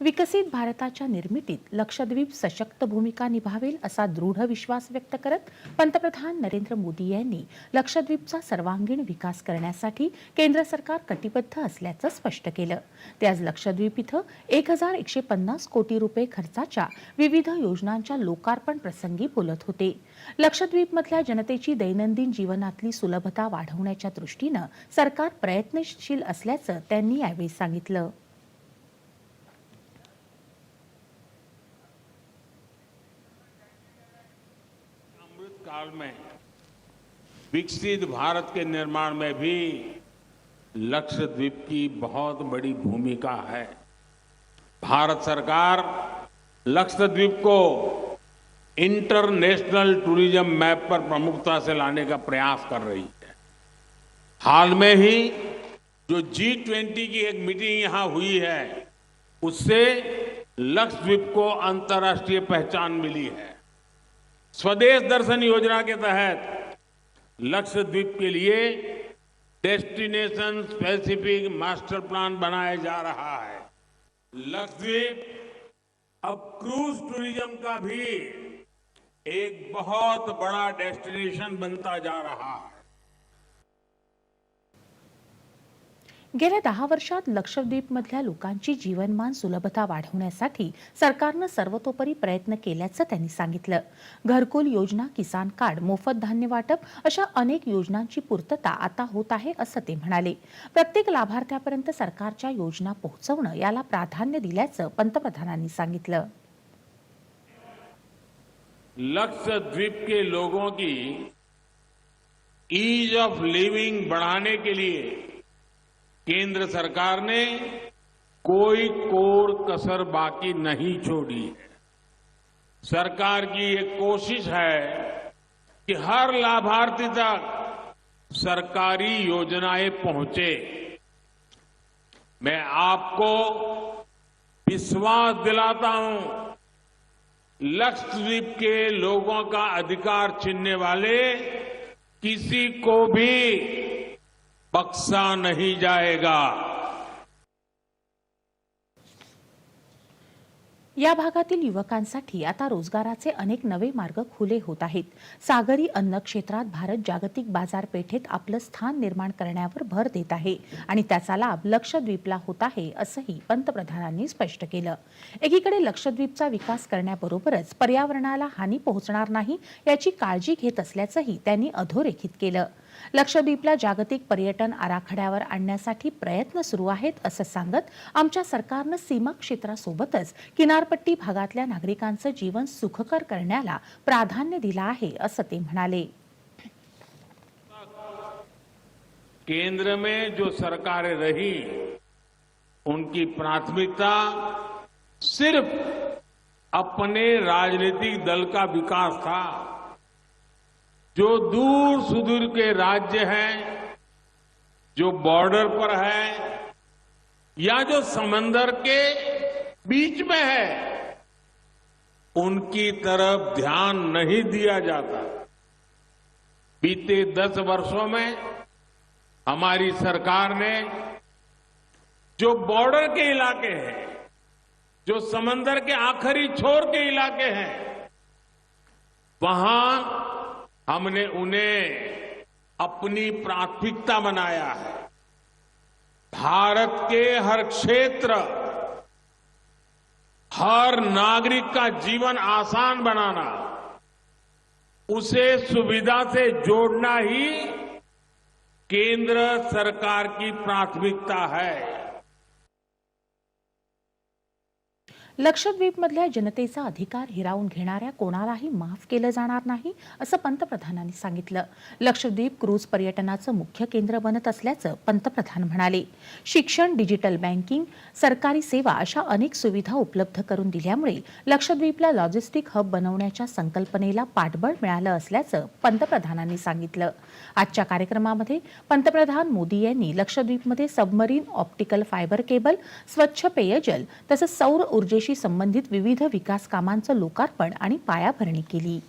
विकसित भारताच्या निर्मितीत लक्षद्वीप सशक्त भूमिका निभावेल असा दृढ विश्वास व्यक्त करत पंतप्रधान नरेंद्र मोदी यांनी लक्षद्वीपचा सर्वांगीण विकास करण्यासाठी केंद्र सरकार कटिबद्ध असल्याचं स्पष्ट केलं. ते आज लक्षद्वीप इथं एक हजार एकशे पन्नास कोटी रुपये खर्चाच्या विविध योजनांच्या लोकार्पण प्रसंगी बोलत होते. लक्षद्वीपमधल्या जनतेची दैनंदिन जीवनातली सुलभता वाढवण्याच्या दृष्टीनं सरकार प्रयत्नशील असल्याचं त्यांनी यावेळी सांगितलं. काल में, विकसित भारत के निर्माण में भी लक्षद्वीप की बहुत बड़ी भूमिका है। भारत सरकार लक्षद्वीप को इंटरनेशनल टूरिज़्म मैप पर प्रमुखता से लाने का प्रयास कर रही है। हाल में ही जो जी ट्वेंटी की एक मीटिंग यहाँ हुई है, उससे लक्षद्वीप को अंतर्राष्ट्रीय पहचान मिली है। स्वदेश दर्शन योजना के तहत लक्षद्वीप के लिए डेस्टिनेशन स्पेसिफिक मास्टर प्लान बनाया जा रहा है। लक्षद्वीप अब क्रूज टूरिज़्म का भी एक बहुत बड़ा डेस्टिनेशन बनता जा रहा है। गेल्या दहा वर्षात लक्षद्वीपमधल्या लोकांची जीवनमान सुलभता वाढवण्यासाठी सरकारनं सर्वतोपरी प्रयत्न केल्याचं त्यांनी सांगितलं. घरकुल योजना किसान कार्ड मोफत धान्य वाटप अशा अनेक योजनांची पूर्तता आता होत आहे असं ते म्हणाले. प्रत्येक लाभार्थ्यापर्यंत सरकारच्या योजना पोहोचवणं याला प्राधान्य दिल्याचं पंतप्रधानांनी सांगितलं. लक्षद्वीप के लोगों की ईज ऑफ लिविंग बढ़ाने के लिए केंद्र सरकार ने कोई कोर कसर बाकी नहीं छोड़ी है। सरकार की एक कोशिश है कि हर लाभार्थी तक सरकारी योजनाएँ पहुँचे। मैं आपको विश्वास दिलाता हूँ, लक्षद्वीप के लोगों का अधिकार छीनने वाले किसी को भी बख्शा नहीं जाएगा। या भागातील युवकांसाठी आता रोजगाराचे अनेक नवे मार्ग खुले होत आहेत. सागरी अन्न क्षेत्रात भारत जागतिक बाजारपेठेत आपलं स्थान निर्माण करण्यावर भर देत आहे आणि त्याचा लाभ लक्षद्वीपला होत आहे असंही पंतप्रधानांनी स्पष्ट केलं. एकीकडे लक्षद्वीपचा विकास करण्याबरोबरच पर्यावरणाला हानी पोहोचणार नाही याची काळजी घेत असल्याचंही त्यांनी अधोरेखित केलं. लक्षद्वीपला जागतिक पर्यटन आराखड्यावर आणण्यासाठी प्रयत्न सुरू आहेत असं सांगत आमच्या सरकारनं सीमा क्षेत्रासोबतच किनारपट्टी भागातल्या नागरिकांचं जीवन सुखकर करण्याला प्राधान्य दिलं आहे असं ते म्हणाले. केंद्र में जो सरकारें रही उनकी प्राथमिकता सिर्फ अपने राजनीतिक दल का विकास था। जो दूर सुदूर के राज्य हैं, जो बॉर्डर पर है, या जो समंदर के बीच में है, उनकी तरफ़ ध्यान नहीं दिया जाता। बीते दस वर्षों में हमारी सरकार ने जो बॉर्डर के इलाके हैं, जो समंदर के आखिरी छोर के इलाके हैं, वहाँ हमने उन्हें अपनी प्राथमिकता बनाया है। भारत के हर क्षेत्र, हर नागरिक का जीवन आसान बनाना, उसे सुविधा से जोड़ना ही केंद्र सरकार की प्राथमिकता है। लक्षद्वीपमधल्या जनतेचा अधिकार हिरावून घेणाऱ्या कोणालाही माफ केलं जाणार नाही असं पंतप्रधानांनी सांगितलं. लक्षद्वीप क्रूज पर्यटनाचं मुख्य केंद्र बनत असल्याचं पंतप्रधान म्हणाले. शिक्षण डिजिटल बँकिंग सरकारी सेवा अशा अनेक सुविधा उपलब्ध करून दिल्यामुळे लक्षद्वीपला लॉजिस्टिक हब बनवण्याच्या संकल्पनेला पाठबळ मिळालं असल्याचं पंतप्रधानांनी सांगितलं. आजच्या कार्यक्रमामध्ये पंतप्रधान मोदी यांनी लक्षद्वीपमध्ये सबमरीन ऑप्टिकल फायबर केबल स्वच्छ पेयजल तसंच सौर ऊर्जेशी संबंधित विविध विकास कामांचं लोकार्पण आणि पायाभरणी केली.